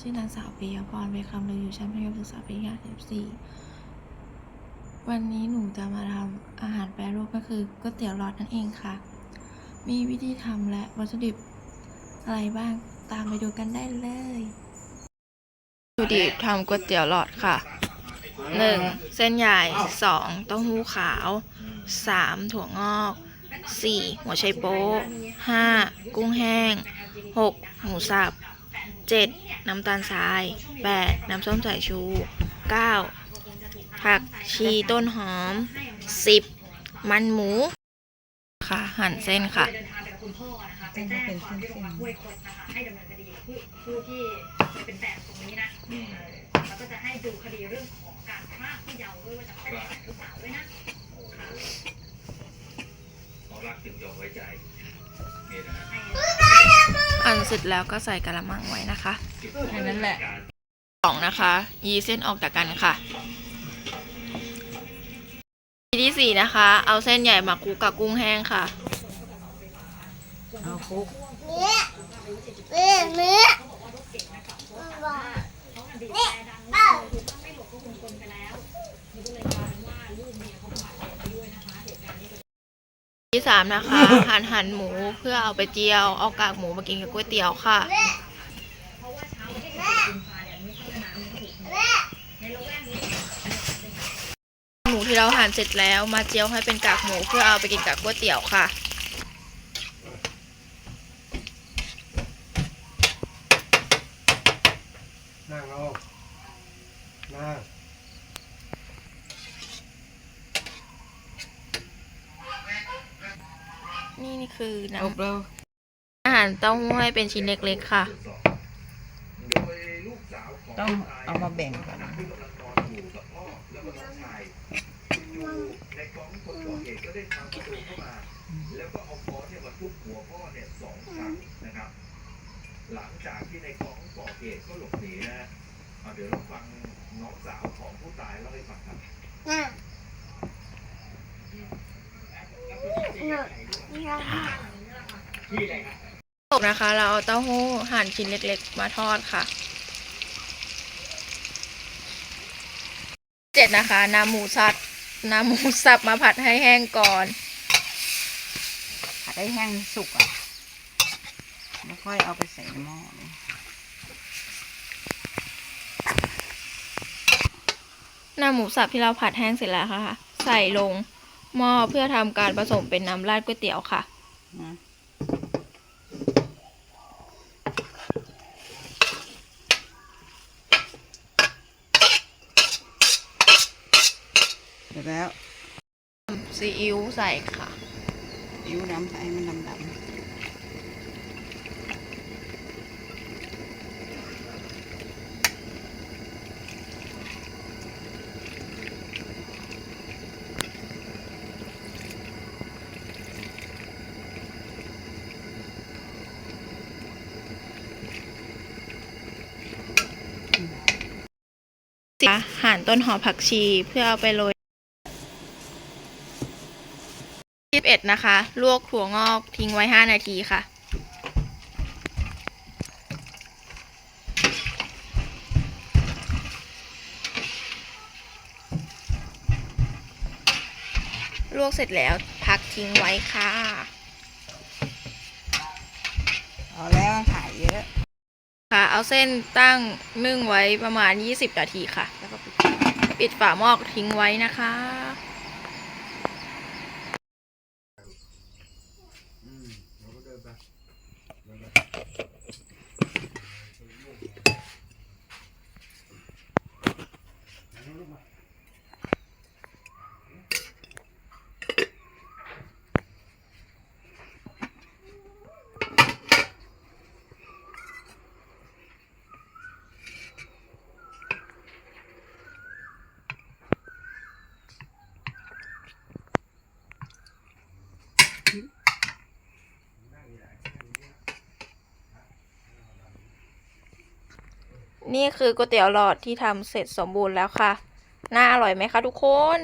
ชื่อนางสาวปิยพรเวคำเลยอยู่ชั้นมัธยมศึกษาปีที่สี่วันนี้หนูจะมาทำอาหารแปรรูปก็คือก๋วยเตี๋ยวหลอดนั่นเองค่ะ มีวิธีทำและวัตถุดิบอะไรบ้างตามไปดูกันได้เลยวัตถุดิบทำก๋วยเตี๋ยวหลอดค่ะ 1. เส้นใหญ่ 2. เต้าหู้ขาว 3. ถั่วงอก 4. หัวไชโป๊ะ 5. กุ้งแห้ง 6. หมูสับ 7. น้ำตาลทราย 8. น้ำส้มสายชู 9. ผักชีต้นหอม 10. มันหมู ค่ะ หั่นเส้นค่ะเส้นก็เป็นเส้นๆห้วยคดนะคะให้ดำเนินคดีผู้ที่เป็นแฟนตรงนี้นะแล้วก็จะให้ดูคดีเรื่องของการพรากผู้เยาว์ด้วยว่าจะเป็น สร็จแล้วก็ใส่กระมังไว้นะคะแค่นั้นแหละสองนะคะ ยีเส้นออกจากกันค่ะวิธีที่สี่นะคะ เอาเส้นใหญ่มาคลุกกับกุ้งแห้งค่ะ เอาคลุก ที่สามนะคะ หั่นหั่นหมูเพื่อเอาไปเจียว เอากากหมูมากินกับก๋วยเตี๋ยวค่ะ หมูที่เราหั่นเสร็จแล้วมาเจียวให้เป็นกากหมูเพื่อเอาไปกินกับก๋วยเตี๋ยวค่ะ นั่งเอานั่ง นี่นี่ คือน้อบเร็วำอาหารเต้าหู้ให้เป็นชิ้นเล็กๆค่ะโดยลูกสาวของต้องเอามาแบ่งก่อนที่กำลังนอนอยู่กับพ่อแล้วก็น้องชายอยู่ในกองคนก่อเหตุก็ได้ทำประตูเข้ามาแล้วก็เอาค้อนเนี่ยมาทุบหัวพ่อเนี่ยสองครั้งนะครับหลังจากที่ในกองก่อเหตุก็หลบหนีนะฮะเอาเดี๋ยวเราฟังน้องสาวของผู้ตายเล่าให้ฟังครับ จบนะคะ เราเอาเต้าหู้หั่นชิ้นเล็กๆ มาทอดค่ะ เจ็ดนะคะนำหมูสับนำหมูสับมาผัดให้แห้งก่อน ผัดให้แห้งสุกอะ แล้วค่อยเอาไปใส่ในหม้อเลยนำหมูสับที่เราผัดแห้งเสร็จแล้วค่ะ ใส่ลง หม้อเพื่อทำการผสมเป็นน้ำราดก๋วยเตี๋ยวค่ะนะเสร็จแล้วซีอิ๊วใส่ค่ะ อิ้วน้ำใส่ให้มันดำๆ หั่นต้นหอมผักชีเพื่อเอาไปโรยยี่สิบเอ็ดนะคะ ลวกถั่วงอกทิ้งไว้ห้านาทีค่ะ ลวกเสร็จแล้วพักทิ้งไว้ค่ะ เอาแล้วขายเยอะ ค่ะ เอาเส้นตั้งนึ่งไว้ประมาณ 20 นาทีค่ะ แล้วก็ปิดปิดฝาหม้อทิ้งไว้นะคะ อืมเราก็เดินไปเดินไป นี่คือก๋วยเตี๋ยวหลอดที่ทำเสร็จสมบูรณ์แล้วค่ะ น่าอร่อยไหมคะทุกคน